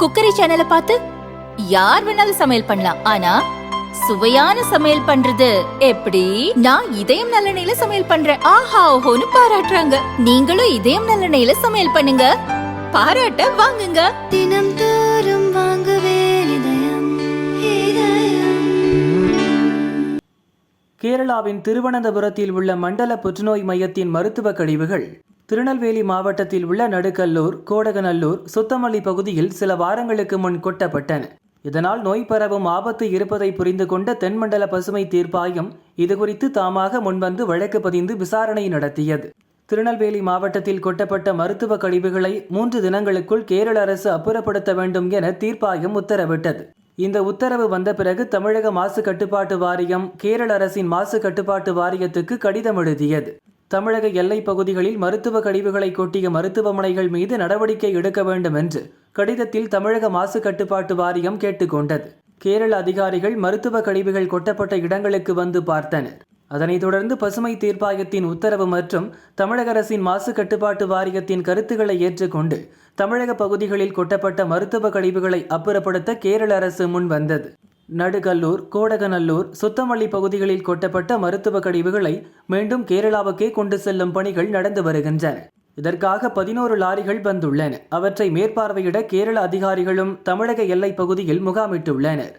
Cookery சேனலை பார்த்து யார் வேணாலும் சமையல் பண்ணலாம். ஆனா சுவையான சமையல் பண்றது எப்படி? நான் இதயம் நல்லெண்ணெயில சமையல் பண்றேன். ஆஹா ஓஹோன்னு பாராட்டுறாங்க. நீங்களும் இதயம் நல்லெண்ணெயில சமையல் பண்ணுங்க. பாராட்ட வாங்குங்க. தினம் தோறும் வாங்குவே இதயம் இதயம். கேரளாவின் திருவனந்தபுரத்தில் உள்ள மண்டல புற்றுநோய் மையத்தின் மருத்துவ கழிவுகள் திருநெல்வேலி மாவட்டத்தில் உள்ள நடுக்கல்லூர் கோடகநல்லூர் சுத்தமல்லி பகுதியில் சில வாரங்களுக்கு முன் கொட்டப்பட்டன. இதனால் நோய் பரவும் ஆபத்து இருப்பதை புரிந்து கொண்ட தென்மண்டல பசுமை தீர்ப்பாயம் இதுகுறித்து தாமாக முன்வந்து வழக்கு பதிந்து விசாரணை நடத்தியது. திருநெல்வேலி மாவட்டத்தில் கொட்டப்பட்ட மருத்துவ கழிவுகளை மூன்று தினங்களுக்குள் கேரள அரசு அப்புறப்படுத்த வேண்டும் என தீர்ப்பாயம் உத்தரவிட்டது. இந்த உத்தரவு வந்த பிறகு தமிழக மாசு கட்டுப்பாட்டு வாரியம் கேரள அரசின் மாசு கட்டுப்பாட்டு வாரியத்துக்கு கடிதம் எழுதியது. தமிழக எல்லைப் பகுதிகளில் மருத்துவ கழிவுகளை கொட்டிய மருத்துவமனைகள் மீது நடவடிக்கை எடுக்க வேண்டும் என்று கடிதத்தில் தமிழக மாசு கட்டுப்பாட்டு வாரியம் கேட்டுக்கொண்டது. கேரள அதிகாரிகள் மருத்துவ கழிவுகள் கொட்டப்பட்ட இடங்களுக்கு வந்து பார்த்தனர். அதனைத் தொடர்ந்து பசுமை தீர்ப்பாயத்தின் உத்தரவு மற்றும் தமிழக அரசின் மாசு கட்டுப்பாட்டு வாரியத்தின் கருத்துக்களை ஏற்றுக்கொண்டு தமிழக பகுதிகளில் கொட்டப்பட்ட மருத்துவ கழிவுகளை அப்புறப்படுத்த கேரள அரசு முன் வந்தது நடுகல்லூர் கோடகநல்லூர் சுத்தமல்லி பகுதிகளில் கொட்டப்பட்ட மருத்துவ கழிவுகளை மீண்டும் கேரளாவுக்கே கொண்டு செல்லும் பணிகள் நடந்து வருகின்றன. இதற்காக பதினோரு லாரிகள் வந்துள்ளன. அவற்றை மேற்பார்வையிட கேரள அதிகாரிகளும் தமிழக எல்லைப் பகுதியில் முகாமிட்டுள்ளனர்.